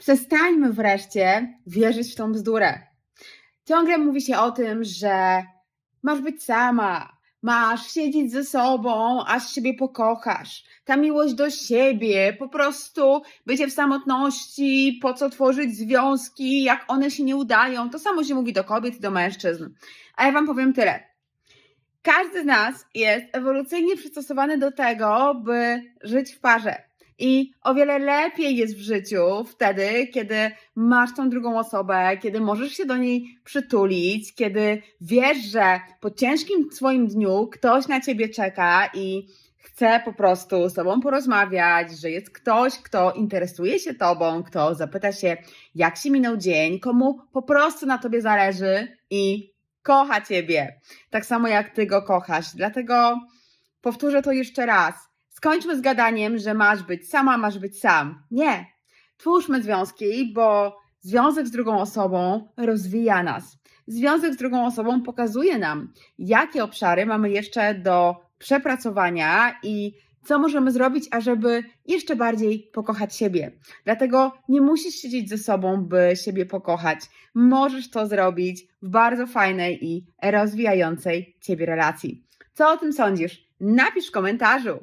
Przestańmy wreszcie wierzyć w tą bzdurę. Ciągle mówi się o tym, że masz być sama, masz siedzieć ze sobą, aż siebie pokochasz. Ta miłość do siebie, po prostu bycie w samotności, po co tworzyć związki, jak one się nie udają. To samo się mówi do kobiet i do mężczyzn. A ja Wam powiem tyle. Każdy z nas jest ewolucyjnie przystosowany do tego, by żyć w parze. I o wiele lepiej jest w życiu wtedy, kiedy masz tą drugą osobę, kiedy możesz się do niej przytulić, kiedy wiesz, że po ciężkim swoim dniu ktoś na ciebie czeka i chce po prostu z tobą porozmawiać, że jest ktoś, kto interesuje się tobą, kto zapyta się, jak się minął dzień, komu po prostu na tobie zależy i kocha ciebie. Tak samo jak ty go kochasz. Dlatego powtórzę to jeszcze raz. Skończmy z gadaniem, że masz być sama, masz być sam. Nie. Twórzmy związki, bo związek z drugą osobą rozwija nas. Związek z drugą osobą pokazuje nam, jakie obszary mamy jeszcze do przepracowania i co możemy zrobić, ażeby jeszcze bardziej pokochać siebie. Dlatego nie musisz siedzieć ze sobą, by siebie pokochać. Możesz to zrobić w bardzo fajnej i rozwijającej ciebie relacji. Co o tym sądzisz? Napisz w komentarzu.